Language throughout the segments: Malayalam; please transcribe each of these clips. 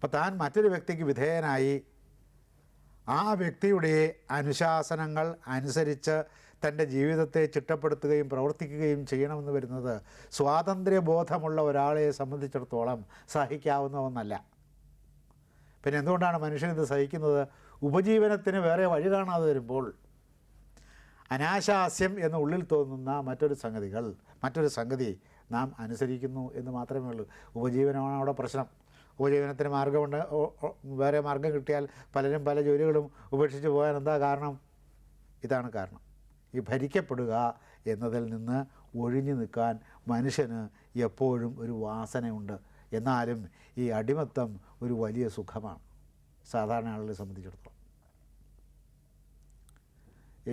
അപ്പം താൻ മറ്റൊരു വ്യക്തിക്ക് വിധേയനായി ആ വ്യക്തിയുടെ അനുശാസനങ്ങൾ അനുസരിച്ച് തന്റെ ജീവിതത്തെ ചിട്ടപ്പെടുത്തുകയും പ്രവർത്തിക്കുകയും ചെയ്യണമെന്ന് വരുന്നത് സ്വാതന്ത്ര്യബോധമുള്ള ഒരാളെ സംബന്ധിച്ചിടത്തോളം സഹിക്കാവുന്ന ഒന്നല്ല. പിന്നെ എന്തുകൊണ്ടാണ് മനുഷ്യൻ ഇത് സഹിക്കുന്നത്? ഉപജീവനത്തിന് വേറെ വഴി കാണാതെ വരുമ്പോൾ അനാശാസ്യം എന്ന് ഉള്ളിൽ തോന്നുന്ന മറ്റൊരു സംഗതികൾ മറ്റൊരു സംഗതി നാം അനുസരിക്കുന്നു എന്ന് മാത്രമേ ഉള്ളൂ. ഉപജീവനമാണ് അവിടെ പ്രശ്നം. ഉപജീവനത്തിന് മാർഗമുണ്ട്. വേറെ മാർഗം കിട്ടിയാൽ പലരും പല ജോലികളും ഉപേക്ഷിച്ച് പോകാൻ എന്താ കാരണം? ഇതാണ് കാരണം. ഈ ഭരിക്കപ്പെടുക എന്നതിൽ നിന്ന് ഒഴിഞ്ഞു നിൽക്കാൻ മനുഷ്യന് എപ്പോഴും ഒരു വാസനയുണ്ട്. എന്നാലും ഈ അടിമത്തം ഒരു വലിയ സുഖമാണ്. സാധാരണ ആളുകളെ സംബന്ധിച്ചിടത്തോളം.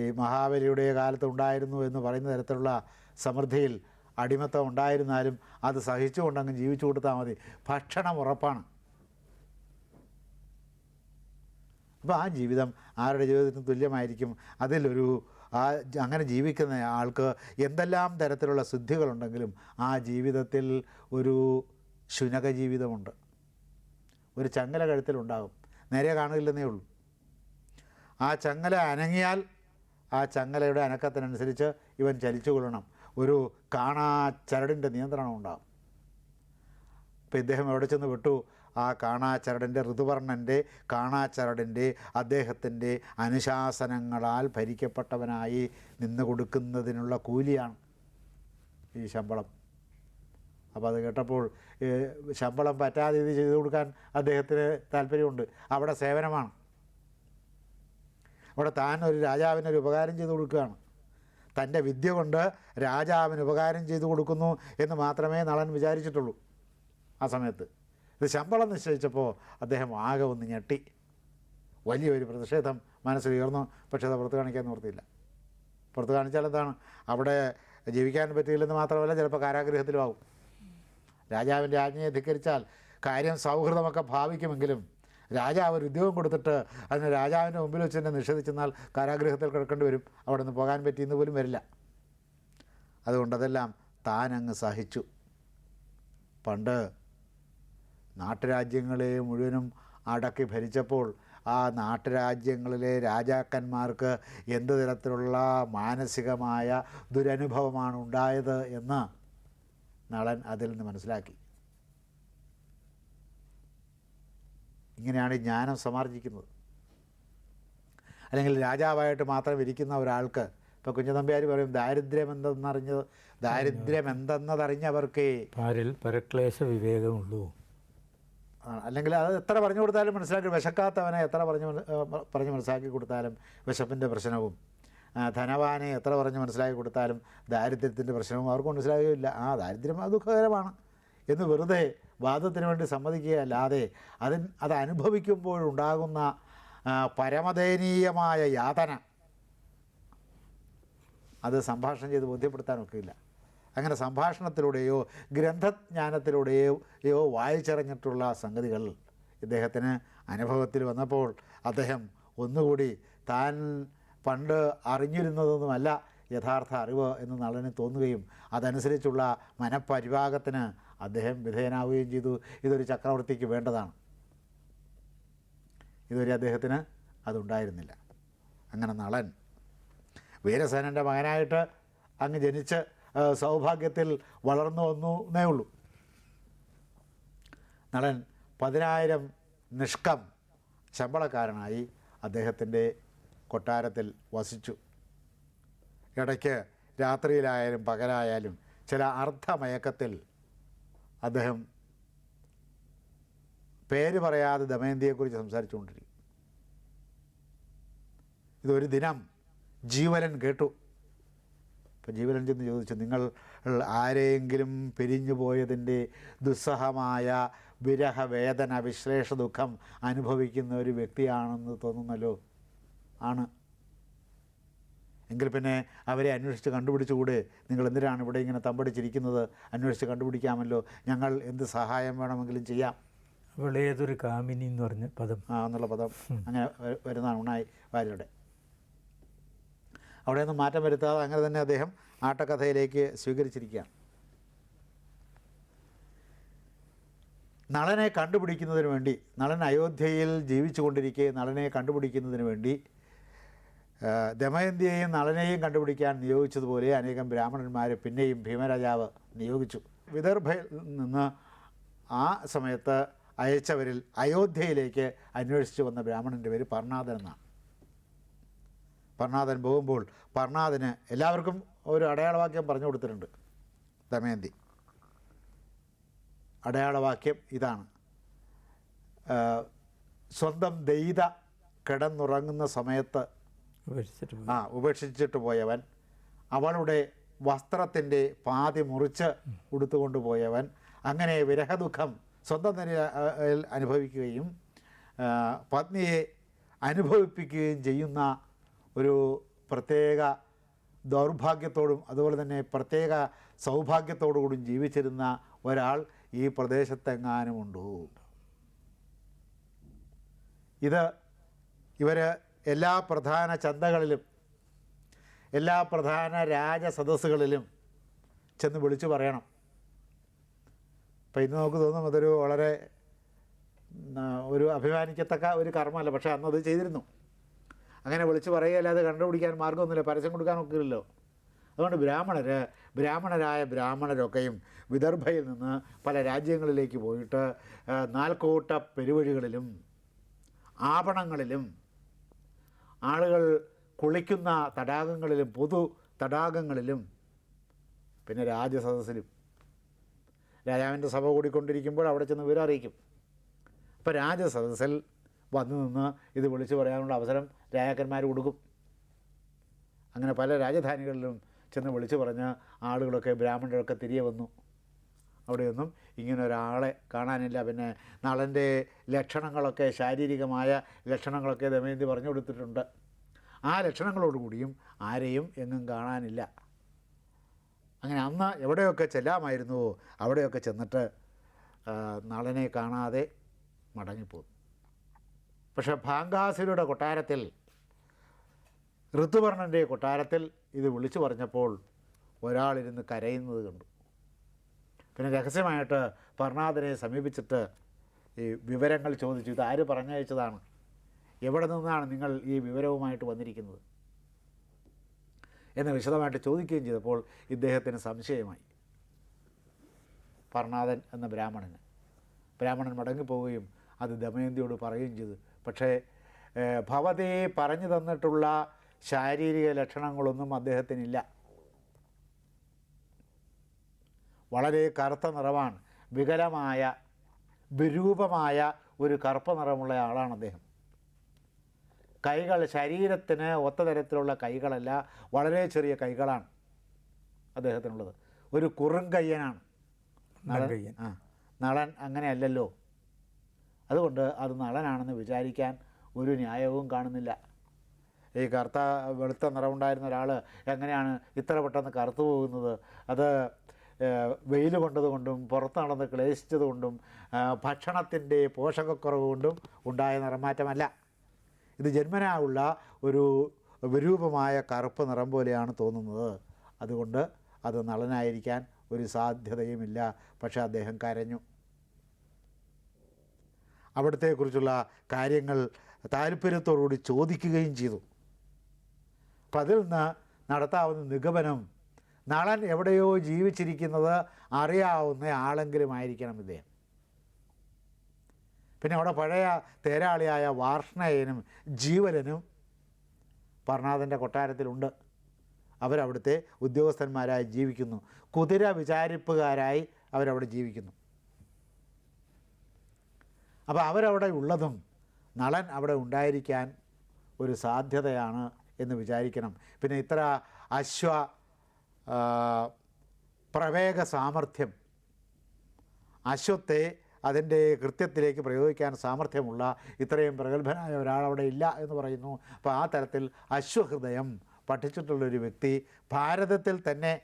ഈ മഹാബലിയുടെ കാലത്ത് ഉണ്ടായിരുന്നു എന്ന് പറയുന്ന തരത്തിലുള്ള സമൃദ്ധിയിൽ അടിമത്തം ഉണ്ടായിരുന്നാലും അത് സഹിച്ചുകൊണ്ടങ്ങ് ജീവിച്ചു കൊടുത്താൽ മതി. ഭക്ഷണം ഉറപ്പാണ്. അപ്പോൾ ആ ജീവിതം ആരുടെ ജീവിതത്തിന് തുല്യമായിരിക്കും. അതിലൊരു ആ അങ്ങനെ ജീവിക്കുന്ന ആൾക്ക് എന്തെല്ലാം തരത്തിലുള്ള സിദ്ധികളുണ്ടെങ്കിലും ആ ജീവിതത്തിൽ ഒരു ശുനക ജീവിതമുണ്ട്. ഒരു ചങ്ങല കഴുത്തിലുണ്ടാകും. നേരെ കാണില്ലെന്നേ ഉള്ളൂ. ആ ചങ്ങല അനങ്ങിയാൽ ആ ചങ്ങലയുടെ അനക്കത്തിനനുസരിച്ച് ഇവൻ ചലിച്ചു കൊള്ളണം ഒരു കാണാ ചരടിന്റെ നിയന്ത്രണം ഉണ്ടാകും അപ്പോൾ ഇദ്ദേഹം എവിടെ ചെന്ന് വിട്ടു ആ കാണാച്ചരടിന്റെ ഋതുവർണന്റെ കാണാച്ചരടിന്റെ അദ്ദേഹത്തിന്റെ അനുശാസനങ്ങളാൽ ഭരിക്കപ്പെട്ടവനായി നിന്ന് കൊടുക്കുന്നതിനുള്ള കൂലിയാണ് ഈ ശമ്പളം. അപ്പോൾ അത് കേട്ടപ്പോൾ ശമ്പളം പറ്റാതെ ഇത് ചെയ്തു കൊടുക്കാൻ അദ്ദേഹത്തിന് താല്പര്യമുണ്ട്. അവിടെ സേവനമാണ്. അവിടെ താൻ ഒരു രാജാവിന് ഒരു ഉപകാരം ചെയ്തു കൊടുക്കുകയാണ്. തന്റെ വിദ്യ കൊണ്ട് രാജാവിന് ഉപകാരം ചെയ്തു കൊടുക്കുന്നു എന്ന് മാത്രമേ നളൻ വിചാരിച്ചിട്ടുള്ളൂ ആ സമയത്ത്. ഇത് ശമ്പളം നിശ്ചയിച്ചപ്പോൾ അദ്ദേഹം ആകെ ഒന്ന് ഞെട്ടി. വലിയൊരു പ്രതിഷേധം മനസ്സിൽ ഉയർന്നു. പക്ഷേ അത് പുറത്ത് കാണിക്കാൻ നിർത്തിയില്ല പുറത്ത് കാണിച്ചാൽ എന്താണ്? അവിടെ ജീവിക്കാൻ പറ്റിയില്ലെന്ന് മാത്രമല്ല ചിലപ്പോൾ കാരാഗ്രഹത്തിലുമാവും രാജാവിന്റെ ആജ്ഞയെ ധിക്കരിച്ചാൽ കാര്യം സൗഹൃദമൊക്കെ ഭാവിക്കുമെങ്കിലും രാജാവ് ഒരു ഉദ്യോഗം കൊടുത്തിട്ട് അതിന് രാജാവിന്റെ മുമ്പിൽ വെച്ച് തന്നെ നിഷേധിച്ചെന്നാൽ കാരാഗ്രഹത്തിൽ കിടക്കേണ്ടി വരും. അവിടെ നിന്ന് പോകാൻ പറ്റിയെന്ന് പോലും വരില്ല. അതുകൊണ്ട് അതെല്ലാം താനങ്ങ് സഹിച്ചു. പണ്ട് നാട്ടുരാജ്യങ്ങളെ മുഴുവനും അടക്കി ഭരിച്ചപ്പോൾ ആ നാട്ടുരാജ്യങ്ങളിലെ രാജാക്കന്മാർക്ക് എന്ത് തരത്തിലുള്ള മാനസികമായ ദുരനുഭവമാണ് ഉണ്ടായത് എന്ന് നളൻ അതിൽ നിന്ന് മനസ്സിലാക്കി. ഇങ്ങനെയാണ് ഈ ജ്ഞാനം സമാർജിക്കുന്നത്. അല്ലെങ്കിൽ രാജാവായിട്ട് മാത്രം ഇരിക്കുന്ന ഒരാൾക്ക് ഇപ്പോൾ കുഞ്ഞതമ്പ്യാർ പറയും ദാരിദ്ര്യം എന്തെന്നറിഞ്ഞത് ദാരിദ്ര്യം എന്തെന്നതറിഞ്ഞവർക്ക് പാരിൽ പരക്ലേശ വിവേകമുള്ളൂ അല്ലെങ്കിൽ അത് എത്ര പറഞ്ഞു കൊടുത്താലും മനസ്സിലാക്കി വിശക്കാത്തവനെ എത്ര പറഞ്ഞു പറഞ്ഞു മനസ്സിലാക്കി കൊടുത്താലും വിശപ്പിന്റെ പ്രശ്നവും ധനവാനെ എത്ര പറഞ്ഞ് മനസ്സിലാക്കി കൊടുത്താലും ദാരിദ്ര്യത്തിന്റെ പ്രശ്നവും അവർക്ക് മനസ്സിലാകില്ല ആ ദാരിദ്ര്യം അത് ദുഃഖകരമാണ്. എന്ന് വെറുതെ വാദത്തിന് വേണ്ടി സമ്മതിക്കുകയല്ലാതെ അതിൻ അത് അനുഭവിക്കുമ്പോഴുണ്ടാകുന്ന പരമദയനീയമായ യാതന. അത് സംഭാഷണം ചെയ്ത് ബോധ്യപ്പെടുത്താനൊക്കെയില്ല അങ്ങനെ സംഭാഷണത്തിലൂടെയോ ഗ്രന്ഥജ്ഞാനത്തിലൂടെയോ യോ വായിച്ചിറങ്ങിയിട്ടുള്ള സംഗതികൾ ഇദ്ദേഹത്തിന് അനുഭവത്തിൽ വന്നപ്പോൾ അദ്ദേഹം ഒന്നുകൂടി താൻ പണ്ട് അറിഞ്ഞിരുന്നതൊന്നുമല്ല. യഥാർത്ഥ അറിവ് എന്ന് നളന് തോന്നുകയും അതനുസരിച്ചുള്ള മനപരിവാഹത്തിന് അദ്ദേഹം വിധേയനാവുകയും ചെയ്തു. ഇതൊരു ചക്രവർത്തിക്ക് വേണ്ടതാണ്. ഇതുവരെ അദ്ദേഹത്തിന് അതുണ്ടായിരുന്നില്ല. അങ്ങനെ നളൻ വീരസേനന്റെ മകനായിട്ട് അങ്ങ് ജനിച്ച് സൗഭാഗ്യത്തിൽ വളർന്നു വന്നു എന്നേ ഉള്ളൂ. നളൻ പതിനായിരം നിഷ്കം ശമ്പളക്കാരനായി അദ്ദേഹത്തിന്റെ കൊട്ടാരത്തിൽ വസിച്ചു. ഇടയ്ക്ക് രാത്രിയിലായാലും പകലായാലും ചില അർദ്ധമയക്കത്തിൽ അദ്ദേഹം പേര് പറയാതെ ദമയന്തിയെക്കുറിച്ച് സംസാരിച്ചുകൊണ്ടിരിക്കും. ഇതൊരു ദിനം ജീവലൻ കേട്ടു. അപ്പം ജീവലൻ ചെന്ന് ചോദിച്ചു നിങ്ങൾ ആരെയെങ്കിലും പിരിഞ്ഞു പോയതിന്റെ ദുസ്സഹമായ വിരഹവേദന വിശ്ലേഷ ദുഃഖം അനുഭവിക്കുന്ന ഒരു വ്യക്തിയാണെന്ന് തോന്നുന്നല്ലോ? ആണ്. എങ്കിൽ പിന്നെ അവരെ അന്വേഷിച്ച് കണ്ടുപിടിച്ചുകൂടെ. നിങ്ങൾ എന്തിനാണ് ഇവിടെ ഇങ്ങനെ തമ്പടിച്ചിരിക്കുന്നത്? അന്വേഷിച്ച് കണ്ടുപിടിക്കാമല്ലോ. ഞങ്ങൾ എന്ത് സഹായം വേണമെങ്കിലും ചെയ്യാം. അവൾ ഏതൊരു കാമിനി എന്ന് പറഞ്ഞ പദം. ആ എന്നുള്ള പദം അങ്ങനെ വരുന്നതാണ് ഉണായി വാര്യരുടെ. അവിടെ നിന്ന് മാറ്റം വരുത്താതെ അങ്ങനെ തന്നെ അദ്ദേഹം ആട്ടക്കഥയിലേക്ക് സ്വീകരിച്ചിരിക്കുകയാണ്. നളനെ കണ്ടുപിടിക്കുന്നതിന് വേണ്ടി നളൻ അയോധ്യയിൽ ജീവിച്ചു കൊണ്ടിരിക്കെ നളനെ കണ്ടുപിടിക്കുന്നതിന് വേണ്ടി ദമയന്തിയെയും നളനെയും കണ്ടുപിടിക്കാൻ നിയോഗിച്ചതുപോലെ അനേകം ബ്രാഹ്മണന്മാരെ പിന്നെയും ഭീമരാജാവ് നിയോഗിച്ചു. വിദർഭയിൽ നിന്ന് ആ സമയത്ത് അയച്ചവരിൽ അയോധ്യയിലേക്ക് അന്വേഷിച്ചു വന്ന ബ്രാഹ്മണന്റെ പേര് പർണാഥൻ എന്നാണ്. പർണാഥൻ പോകുമ്പോൾ പർണാഥന് എല്ലാവർക്കും ഒരു അടയാളവാക്യം പറഞ്ഞു കൊടുത്തിട്ടുണ്ട്. ദമയന്തി. അടയാളവാക്യം ഇതാണ്. സ്വന്തം ദൈത കിടന്നുറങ്ങുന്ന സമയത്ത്. ആ ഉപേക്ഷിച്ചിട്ട് പോയവൻ. അവളുടെ വസ്ത്രത്തിന്റെ പാതി മുറിച്ച് ഉടുത്തുകൊണ്ട് പോയവൻ. അങ്ങനെ വിരഹദുഃഖം സ്വന്തം നിലയിൽ അനുഭവിക്കുകയും പത്നിയെ അനുഭവിപ്പിക്കുകയും ചെയ്യുന്ന ഒരു പ്രത്യേക ദൗർഭാഗ്യത്തോടും അതുപോലെ തന്നെ പ്രത്യേക സൗഭാഗ്യത്തോടുകൂടിയും ജീവിച്ചിരുന്ന ഒരാൾ ഈ പ്രദേശത്തെങ്ങാനുമുണ്ടോ ഇത് ഇവർ എല്ലാ പ്രധാന ചന്തകളിലും എല്ലാ പ്രധാന രാജസദസ്സുകളിലും ചെന്ന് വിളിച്ചു പറയണം. അപ്പം ഇന്ന് നമുക്ക് തോന്നും അതൊരു വളരെ ഒരു അഭിമാനിക്കത്തക്ക ഒരു കർമ്മമല്ല. പക്ഷേ അന്നത് ചെയ്തിരുന്നു. അങ്ങനെ വിളിച്ചു പറയുകയല്ലാതെ കണ്ടുപിടിക്കാൻ മാർഗമൊന്നുമില്ല. പരസ്യം കൊടുക്കാനൊക്കെ ഇല്ലല്ലോ അതുകൊണ്ട് ബ്രാഹ്മണർ ബ്രാഹ്മണരായ ബ്രാഹ്മണരൊക്കെയും വിദർഭയിൽ നിന്ന് പല രാജ്യങ്ങളിലേക്ക് പോയിട്ട് നാൽക്കൂട്ട പെരുവഴികളിലും ആപണങ്ങളിലും ആളുകൾ കുളിക്കുന്ന തടാകങ്ങളിലും പൊതു തടാകങ്ങളിലും പിന്നെ രാജസദസ്സിലും. രാജാവിന്റെ സഭ കൂടിക്കൊണ്ടിരിക്കുമ്പോൾ അവിടെ ചെന്ന് വിവരം അറിയിക്കും. അപ്പോൾ രാജസദസ്സിൽ വന്നു നിന്ന് ഇത് വിളിച്ചു പറയാനുള്ള അവസരം രാജാക്കന്മാർ കൊടുക്കും. അങ്ങനെ പല രാജധാനികളിലും ചെന്ന് വിളിച്ചു പറഞ്ഞ് ആളുകളൊക്കെ ബ്രാഹ്മണരൊക്കെ തിരികെ വന്നു. അവിടെയൊന്നും ഇങ്ങനെ ഒരാളെ കാണാനില്ല. പിന്നെ നളന്റെ ലക്ഷണങ്ങളൊക്കെ ശാരീരികമായ ലക്ഷണങ്ങളൊക്കെ ദമയന്തി പറഞ്ഞു കൊടുത്തിട്ടുണ്ട്. ആ ലക്ഷണങ്ങളോടുകൂടിയും ആരെയും എങ്ങും കാണാനില്ല. അങ്ങനെ അന്ന് എവിടെയൊക്കെ ചെല്ലാമായിരുന്നുവോ അവിടെയൊക്കെ ചെന്നിട്ട് നളനെ കാണാതെ മടങ്ങിപ്പോന്നു പക്ഷെ ഭാങ്കാസുരുടെ കൊട്ടാരത്തിൽ ഋതുവർണന്റെ കൊട്ടാരത്തിൽ ഇത് വിളിച്ചു പറഞ്ഞപ്പോൾ ഒരാളിരുന്ന് കരയുന്നത് കണ്ടു. പിന്നെ രഹസ്യമായിട്ട് പർണാദനെ സമീപിച്ചിട്ട് ഈ വിവരങ്ങൾ ചോദിച്ചു. ഇത് ആര് പറഞ്ഞയച്ചതാണ്? എവിടെ നിന്നാണ് നിങ്ങൾ ഈ വിവരവുമായിട്ട് വന്നിരിക്കുന്നത്? എന്ന് വിശദമായിട്ട് ചോദിക്കുകയും ചെയ്തപ്പോൾ ഇദ്ദേഹത്തിന് സംശയമായി. പർണാദൻ എന്ന ബ്രാഹ്മണന്. ബ്രാഹ്മണൻ മടങ്ങിപ്പോവുകയും അത് ദമയന്തിയോട് പറയുകയും ചെയ്തു. പക്ഷേ ഭവതി പറഞ്ഞു തന്നിട്ടുള്ള ശാരീരിക ലക്ഷണങ്ങളൊന്നും അദ്ദേഹത്തിനില്ല. വളരെ കറുത്ത നിറമാണ്. വികലമായ വിരൂപമായ ഒരു കറുപ്പ് നിറമുള്ള ആളാണ് അദ്ദേഹം. കൈകൾ ശരീരത്തിന് ഒത്ത തരത്തിലുള്ള കൈകളല്ല വളരെ ചെറിയ കൈകളാണ് അദ്ദേഹത്തിനുള്ളത്. ഒരു കുറുങ്കയ്യനാണ്. നളൻ. ആ നളൻ അങ്ങനെയല്ലല്ലോ. അതുകൊണ്ട് അത് നളനാണെന്ന് വിചാരിക്കാൻ ഒരു ന്യായവും കാണുന്നില്ല. ഈ കറുത്ത വെളുത്ത നിറമുണ്ടായിരുന്ന ഒരാൾ എങ്ങനെയാണ് ഇത്ര പെട്ടെന്ന് കറുത്തു പോകുന്നത്? അത് വെയിൽ കൊണ്ടതുകൊണ്ടും പുറത്ത് ക്ലേശിച്ചതുകൊണ്ടും കൊണ്ടും ഭക്ഷണത്തിന്റെ പോഷകക്കുറവ് കൊണ്ടും ഉണ്ടായ നിറമാറ്റമല്ല. ഇത് ജന്മനാവുള്ള ഒരു വിരൂപമായ കറുപ്പ് നിറം പോലെയാണ് തോന്നുന്നത്. അതുകൊണ്ട് അത് നളനായിരിക്കാൻ ഒരു സാധ്യതയുമില്ല. പക്ഷേ അദ്ദേഹം കരഞ്ഞു. അവിടത്തെക്കുറിച്ചുള്ള കാര്യങ്ങൾ താല്പര്യത്തോടുകൂടി ചോദിക്കുകയും ചെയ്തു. അപ്പം അതിൽ നിന്ന് നടത്താവുന്ന നിഗമനം നളൻ എവിടെയോ ജീവിച്ചിരിക്കുന്നത് അറിയാവുന്ന ആളെങ്കിലും ആയിരിക്കണം ഇദ്ദേഹം. പിന്നെ അവിടെ പഴയ തേരാളിയായ വാർഷ്ണയനും ജീവലനും പർണാഥന്റെ കൊട്ടാരത്തിലുണ്ട്. അവരവിടുത്തെ ഉദ്യോഗസ്ഥന്മാരായി ജീവിക്കുന്നു. കുതിര വിചാരിപ്പുകാരായി അവരവിടെ ജീവിക്കുന്നു. അപ്പോൾ അവരവിടെ ഉള്ളതും നളൻ അവിടെ ഉണ്ടായിരിക്കാൻ ഒരു സാധ്യതയാണ് എന്ന് വിചാരിക്കണം. പിന്നെ ഇത്ര അശ്വ പ്രവേഗ സാമർഥ്യം. അശ്വത്തെ അതിന്റെ കൃത്യത്തിലേക്ക് പ്രയോഗിക്കാൻ സാമർഥ്യമുള്ള ഇത്രയും പ്രഗത്ഭനായ അവിടെ ഇല്ല എന്ന് പറയുന്നു. അപ്പോൾ ആ തരത്തിൽ അശ്വഹൃദയം പഠിച്ചിട്ടുള്ളൊരു വ്യക്തി ഭാരതത്തിൽ തന്നെ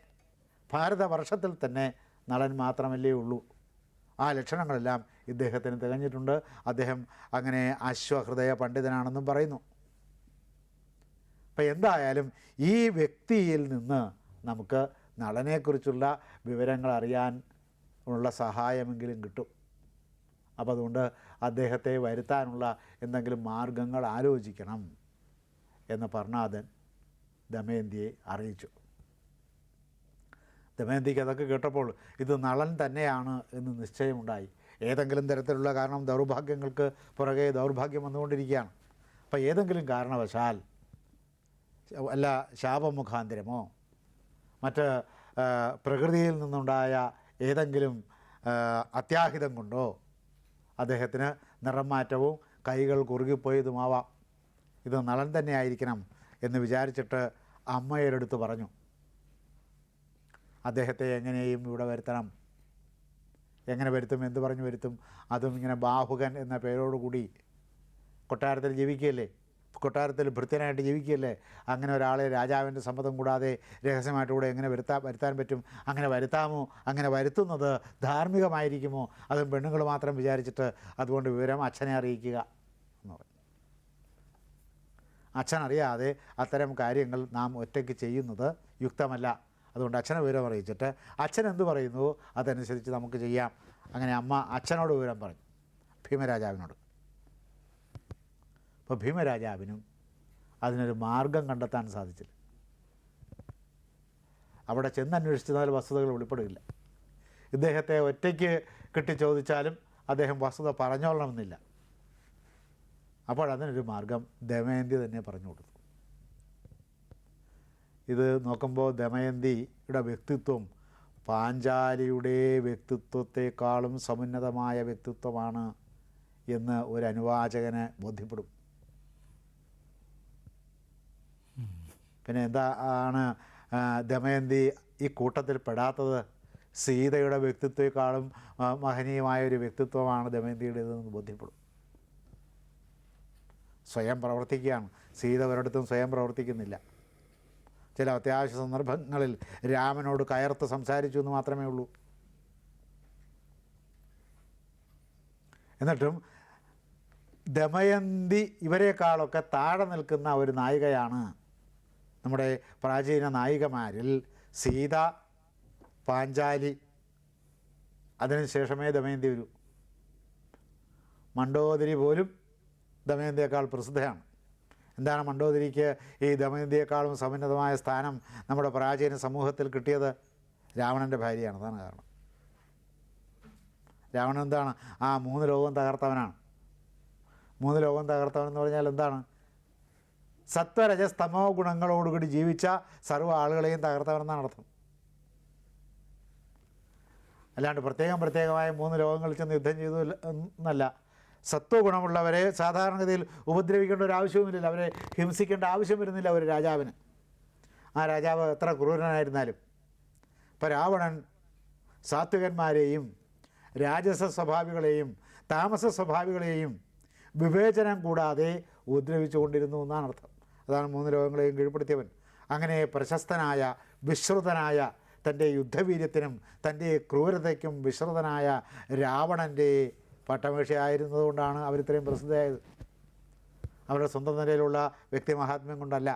ഭാരതവർഷത്തിൽ തന്നെ നടൻ മാത്രമല്ലേ ഉള്ളൂ. ആ ലക്ഷണങ്ങളെല്ലാം ഇദ്ദേഹത്തിന് തികഞ്ഞിട്ടുണ്ട്. അദ്ദേഹം അങ്ങനെ അശ്വഹൃദയ പണ്ഡിതനാണെന്നും പറയുന്നു. അപ്പം എന്തായാലും ഈ വ്യക്തിയിൽ നിന്ന് നമുക്ക് നളനെക്കുറിച്ചുള്ള വിവരങ്ങൾ അറിയാൻ ഉള്ള സഹായമെങ്കിലും കിട്ടും. അപ്പോൾ അതുകൊണ്ട് അദ്ദേഹത്തെ വരുത്താനുള്ള എന്തെങ്കിലും മാർഗങ്ങൾ ആലോചിക്കണം എന്ന് പർണാദൻ ദമയന്തിയെ അറിയിച്ചു. ദമയന്തിക്ക് അതൊക്കെ കേട്ടപ്പോൾ ഇത് നളൻ തന്നെയാണ് എന്ന് നിശ്ചയമുണ്ടായി. ഏതെങ്കിലും തരത്തിലുള്ള കാരണം ദൗർഭാഗ്യങ്ങൾക്ക് പുറകെ ദൗർഭാഗ്യം വന്നുകൊണ്ടിരിക്കുകയാണ്. അപ്പോൾ ഏതെങ്കിലും കാരണവശാൽ അല്ല ശാപമുഖാന്തരമോ? മറ്റ് പ്രകൃതിയിൽ നിന്നുണ്ടായ ഏതെങ്കിലും അത്യാഹിതം കൊണ്ടോ അദ്ദേഹത്തിന് നിറം മാറ്റവും കൈകൾ കുറുകിപ്പോയതുമാവാം. ഇത് നളൻ തന്നെ ആയിരിക്കണം എന്ന് വിചാരിച്ചിട്ട് അമ്മയുടെ പറഞ്ഞു. അദ്ദേഹത്തെ എങ്ങനെയും ഇവിടെ വരുത്തണം. എങ്ങനെ വരുത്തും എന്ത് പറഞ്ഞു വരുത്തും അതും ഇങ്ങനെ ബാഹുകൻ എന്ന പേരോടുകൂടി കൊട്ടാരത്തിൽ ജീവിക്കുകയല്ലേ? കൊട്ടാരത്തിൽ ഭൃത്യനായിട്ട് ജീവിക്കുകയല്ലേ? അങ്ങനെ ഒരാളെ രാജാവിന്റെ സമ്മതം കൂടാതെ രഹസ്യമായിട്ട് കൂടെ എങ്ങനെ വരുത്താൻ വരുത്താൻ പറ്റും? അങ്ങനെ വരുത്താമോ? അങ്ങനെ വരുത്തുന്നത് ധാർമ്മികമായിരിക്കുമോ? അതും പെണ്ണുങ്ങൾ മാത്രം വിചാരിച്ചിട്ട് അതുകൊണ്ട് വിവരം അച്ഛനെ അറിയിക്കുക എന്ന് പറഞ്ഞു. അച്ഛൻ അറിയാതെ അത്തരം കാര്യങ്ങൾ നാം ഒറ്റയ്ക്ക് ചെയ്യുന്നത് യുക്തമല്ല. അതുകൊണ്ട് അച്ഛനെ വിവരം അറിയിച്ചിട്ട് അച്ഛൻ എന്ത് പറയുന്നു? അതനുസരിച്ച് നമുക്ക് ചെയ്യാം. അങ്ങനെ അമ്മ അച്ഛനോട് വിവരം പറഞ്ഞു. ഭീമരാജാവിനോട്. അപ്പോൾ ഭീമരാജാവിനും അതിനൊരു മാർഗം കണ്ടെത്താൻ സാധിച്ചില്ല. അവിടെ ചെന്നന്വേഷിച്ചാൽ വസ്തുതകൾ വെളിപ്പെടുകയില്ല. ഇദ്ദേഹത്തെ ഒറ്റയ്ക്ക് കിട്ടി ചോദിച്ചാലും അദ്ദേഹം വസ്തുത പറഞ്ഞോളണമെന്നില്ല. അപ്പോൾ അതിനൊരു മാർഗം ദമയന്തി തന്നെ പറഞ്ഞു കൊടുത്തു. ഇത് നോക്കുമ്പോൾ ദമയന്തിയുടെ വ്യക്തിത്വം പാഞ്ചാലിയുടെ വ്യക്തിത്വത്തെക്കാളും സമുന്നതമായ വ്യക്തിത്വമാണ് എന്ന് ഒരു അനുവാചകന് ബോധ്യപ്പെടും. പിന്നെ എന്താ ആണ് ദമയന്തി ഈ കൂട്ടത്തിൽ പെടാത്തത്? സീതയുടെ വ്യക്തിത്വത്തെക്കാളും മഹനീയമായ ഒരു വ്യക്തിത്വമാണ് ദമയന്തിയുടേതെന്ന് ബോധ്യപ്പെടും. സ്വയം പ്രവർത്തിക്കുകയാണ്. സീത ഒരിടത്തും സ്വയം പ്രവർത്തിക്കുന്നില്ല. ചില അത്യാവശ്യ സന്ദർഭങ്ങളിൽ രാമനോട് കയർത്ത് സംസാരിച്ചു എന്ന് മാത്രമേ ഉള്ളൂ. എന്നിട്ടും ദമയന്തി ഇവരെക്കാളൊക്കെ താഴെ നിൽക്കുന്ന ഒരു നായികയാണ് നമ്മുടെ പ്രാചീന നായികമാരിൽ സീത പാഞ്ചാലി അതിനുശേഷമേ ദമയന്തി വരൂ. മണ്ഡോദരി പോലും ദമയന്തിയേക്കാൾ പ്രസിദ്ധയാണ്. എന്താണ് മണ്ഡോദരിക്ക് ഈ ദമയന്തിയേക്കാളും സമുന്നതമായ സ്ഥാനം നമ്മുടെ പ്രാചീന സമൂഹത്തിൽ കിട്ടിയത്? രാവണന്റെ ഭാര്യയാണ്. അതാണ് കാരണം. രാവണൻ എന്താണ്? ആ മൂന്ന് ലോകം തകർത്തവനാണ്. മൂന്ന് ലോകം തകർത്തവൻ എന്ന് പറഞ്ഞാൽ എന്താണ്? സത്വരജസ്തമോ ഗുണങ്ങളോടുകൂടി ജീവിച്ച സർവ ആളുകളെയും തകർത്തവരെന്നാണ് അർത്ഥം. അല്ലാണ്ട് പ്രത്യേകം പ്രത്യേകമായ മൂന്ന് ലോകങ്ങളിൽ ചെന്ന് യുദ്ധം ചെയ്തു എന്നല്ല. സത്വഗുണമുള്ളവരെ സാധാരണഗതിയിൽ ഉപദ്രവിക്കേണ്ട ഒരു ആവശ്യവുമില്ല അവരെ ഹിംസിക്കേണ്ട ആവശ്യം വരുന്നില്ല ഒരു രാജാവിന്. ആ രാജാവ് എത്ര ക്രൂരനായിരുന്നാലും. ഇപ്പോൾ രാവണൻ സാത്വികന്മാരെയും രാജസ സ്വഭാവികളെയും താമസ സ്വഭാവികളെയും വിവേചനം കൂടാതെ ഉപദ്രവിച്ചു കൊണ്ടിരുന്നു എന്നാണ് അർത്ഥം. അതാണ് മൂന്ന് ലോകങ്ങളെയും കീഴ്പ്പെടുത്തിയവൻ. അങ്ങനെ പ്രശസ്തനായ വിശ്രുതനായ തന്റെ യുദ്ധവീര്യത്തിനും തന്റെ ക്രൂരതയ്ക്കും വിശ്രുതനായ രാവണന്റെ പട്ടമേഷയായിരുന്നതുകൊണ്ടാണ് അവരിത്രയും പ്രസിദ്ധയായത്. അവരുടെ സ്വന്തം നിലയിലുള്ള വ്യക്തിമഹാത്മ്യം കൊണ്ടല്ല.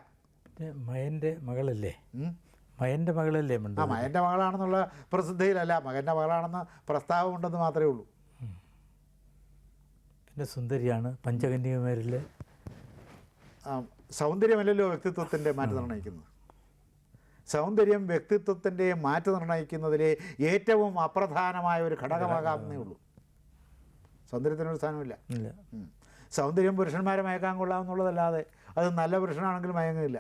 മയന്റെ മകളല്ലേ? മയന്റെ മകളല്ലേ ആ മയന്റെ മകന്റെ മകളാണെന്നുള്ള പ്രസിദ്ധിയിലല്ല. മകന്റെ മകളാണെന്ന് പ്രസ്താവമുണ്ടെന്ന് മാത്രമേ ഉള്ളൂ. പിന്നെ സുന്ദരിയാണ് പഞ്ചകന്യകുമാരിലെ സൗന്ദര്യമല്ലല്ലോ വ്യക്തിത്വത്തിന്റെ മാറ്റി നിർണയിക്കുന്നത് സൗന്ദര്യം വ്യക്തിത്വത്തിന്റെ മാറ്റി നിർണയിക്കുന്നതിലെ ഏറ്റവും അപ്രധാനമായ ഒരു ഘടകമാകാമെന്നേ ഉള്ളൂ. സൗന്ദര്യത്തിനൊരു സ്ഥാനമില്ല. സൗന്ദര്യം പുരുഷന്മാരെ മയക്കാൻ കൊള്ളാമെന്നുള്ളതല്ലാതെ അത് നല്ല പുരുഷനാണെങ്കിൽ മയങ്ങില്ല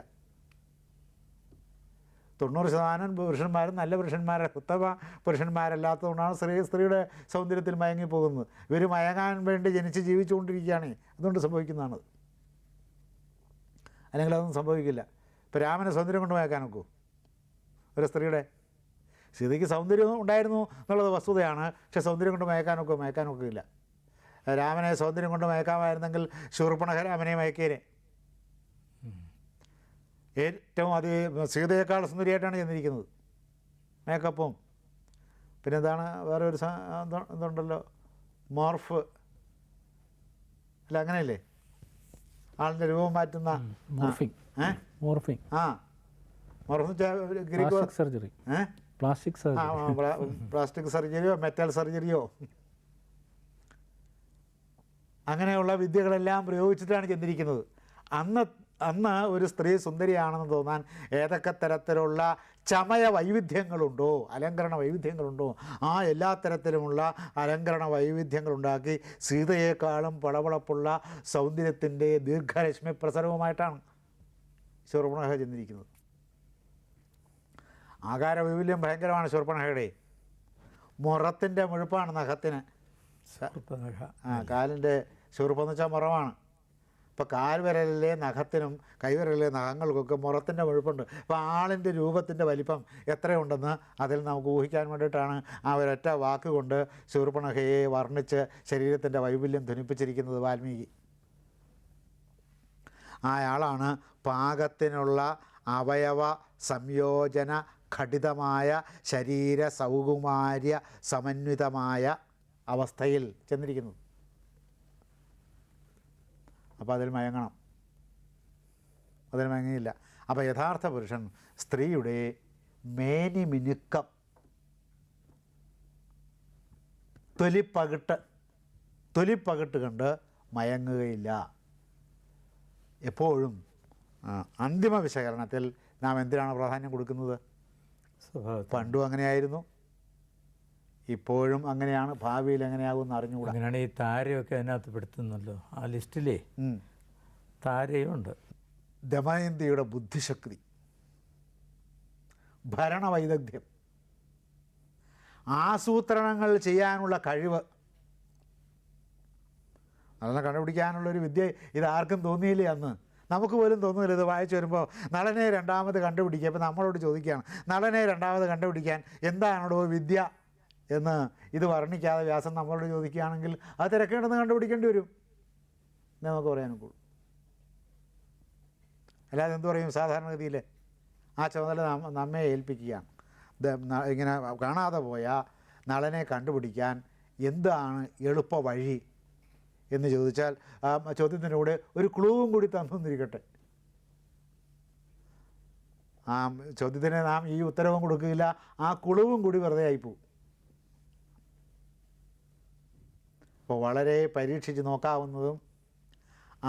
തൊണ്ണൂറ് ശതമാനം പുരുഷന്മാരും നല്ല പുരുഷന്മാരെ ഉത്തമ പുരുഷന്മാരല്ലാത്തതുകൊണ്ടാണ് സ്ത്രീ സ്ത്രീയുടെ സൗന്ദര്യത്തിൽ മയങ്ങി പോകുന്നത് ഇവർ മയങ്ങാൻ വേണ്ടി ജനിച്ച് ജീവിച്ചുകൊണ്ടിരിക്കുകയാണ്. അതുകൊണ്ട് സംഭവിക്കുന്നതാണത്. അല്ലെങ്കിൽ അതൊന്നും സംഭവിക്കില്ല. ഇപ്പോൾ രാമനെ സൗന്ദര്യം കൊണ്ട് മയക്കാൻ നോക്കൂ. ഒരു സ്ത്രീയുടെ സീതയ്ക്ക് സൗന്ദര്യം ഉണ്ടായിരുന്നു എന്നുള്ളത് വസ്തുതയാണ്. പക്ഷേ സൗന്ദര്യം കൊണ്ട് മയക്കാനൊക്കെ നോക്കുകയില്ല രാമനെ സൗന്ദര്യം കൊണ്ട് മയക്കാമായിരുന്നെങ്കിൽ ശൂർപ്പണഹ രാമനെ മയക്കേനെ. ഏറ്റവും അതി സീതയേക്കാൾ സുന്ദരിയായിട്ടാണ് ചെന്നിരിക്കുന്നത്. മേക്കപ്പും. പിന്നെ എന്താണ് വേറെ ഒരു എന്തുണ്ടല്ലോ? മോർഫ്. അല്ല അങ്ങനെയല്ലേ? ആളിന്റെ രൂപം മാറ്റുന്ന മോർഫിംഗ് മോർഫിംഗ് ആ morphing Greek surgery plastic surgery plastic സർജറിയോ metal സർജറിയോ അങ്ങനെയുള്ള വിദ്യകളെല്ലാം പ്രയോഗിച്ചിട്ടാണ് ചെന്നിരിക്കുന്നത്. അന്ന് അന്ന് ഒരു സ്ത്രീ സുന്ദരിയാണെന്ന് തോന്നാൻ ഏതൊക്കെ തരത്തിലുള്ള ചമയ വൈവിധ്യങ്ങളുണ്ടോ അലങ്കരണ വൈവിധ്യങ്ങളുണ്ടോ ആ എല്ലാ തരത്തിലുമുള്ള അലങ്കരണ വൈവിധ്യങ്ങളുണ്ടാക്കി സീതയേക്കാളും പളവളപ്പുള്ള സൗന്ദര്യത്തിന്റെ ദീർഘരശ്മി പ്രസരവുമായിട്ടാണ് ശൂർപ്പണഹ ചെന്നിരിക്കുന്നത്. ആകാര വൈവില്യം ഭയങ്കരമാണ് ശൂർപ്പണഹയുടെ മുറത്തിന്റെ മുഴുപ്പാണ് നഖത്തിന്. ആ കാലിന്റെ ശൂർപ്പെന്ന് വെച്ചാൽ മുറമാണ്. ഇപ്പോൾ കാൽവിരലിലെ നഖത്തിനും കൈവിരലിലെ നഖങ്ങൾക്കൊക്കെ മുറത്തിന്റെ മുഴുപ്പുണ്ട് അപ്പോൾ ആളിന്റെ രൂപത്തിന്റെ വലിപ്പം എത്രയുണ്ടെന്ന് അതിൽ നമുക്ക് ഊഹിക്കാൻ വേണ്ടിയിട്ടാണ് ആ ഒരൊറ്റ വാക്കുകൊണ്ട് ശൂർപ്പണഖയെ വർണിച്ച് ശരീരത്തിന്റെ വൈവില്യം ധനിപ്പിച്ചിരിക്കുന്നത് വാൽമീകി. അയാളാണ് പാകത്തിനുള്ള അവയവ സംയോജന ഘടിതമായ ശരീര സൗകുമാര്യ സമന്വിതമായ അവസ്ഥയിൽ ചെന്നിരിക്കുന്നത്. അപ്പോൾ അതിൽ മയങ്ങണം. അതിൽ മയങ്ങിയില്ല. അപ്പോൾ യഥാർത്ഥ പുരുഷൻ സ്ത്രീയുടെ മേനി മിനുക്കം. തൊലിപ്പകിട്ട് തൊലിപ്പകിട്ട് കണ്ട് മയങ്ങുകയില്ല. എപ്പോഴും അന്തിമ വിശകലനത്തിൽ നാം എന്തിനാണ് പ്രാധാന്യം കൊടുക്കുന്നത്? പണ്ടും അങ്ങനെയായിരുന്നു. ഇപ്പോഴും അങ്ങനെയാണ് ഭാവിയിൽ എങ്ങനെയാകുമെന്ന് അറിഞ്ഞുകൂടാ. അങ്ങനെയാണ് ഈ താരയൊക്കെ അതിനകത്ത് പെടുത്തുന്നല്ലോ ആ ലിസ്റ്റിലേ താരയുണ്ട്. ദമയന്തിയുടെ ബുദ്ധിശക്തി ഭരണവൈദഗ്ധ്യം ആസൂത്രണങ്ങൾ ചെയ്യാനുള്ള കഴിവ് നടനെ കണ്ടുപിടിക്കാനുള്ളൊരു വിദ്യ ഇത് ആർക്കും തോന്നിയില്ലേ അന്ന്? നമുക്ക് പോലും തോന്നുന്നില്ല ഇത് വായിച്ചു വരുമ്പോൾ നടനെ രണ്ടാമത് കണ്ടുപിടിക്കുക. ഇപ്പം നമ്മളോട് ചോദിക്കുകയാണ് നടനെ രണ്ടാമത് കണ്ടുപിടിക്കാൻ എന്താണോ വിദ്യ? എന്ന് ഇത് വർണിക്കാതെ വ്യാസം നമ്മളോട് ചോദിക്കുകയാണെങ്കിൽ അത് തിരക്കേണ്ടെന്ന് കണ്ടുപിടിക്കേണ്ടി വരും. എന്നേ നമുക്ക് പറയാനൊക്കുള്ളൂ അല്ലാതെ എന്തു പറയും? സാധാരണഗതിയിൽ ആ ചുമതല നമ്മ- ഏൽപ്പിക്കുകയാണ്. ഇങ്ങനെ കാണാതെ പോയ നളനെ കണ്ടുപിടിക്കാൻ എന്താണ് എളുപ്പ വഴി എന്ന് ചോദിച്ചാൽ ആ ചോദ്യത്തിന്റെ കൂടെ ഒരു ക്ലൂവും കൂടി തന്നിരിക്കട്ടെ ആ ചോദ്യത്തിന് നാം ഈ ഉത്തരവും കൊടുക്കില്ല ആ കുളവും കൂടി വെറുതെ ആയിപ്പോവും. അപ്പോൾ വളരെ പരീക്ഷിച്ച് നോക്കാവുന്നതും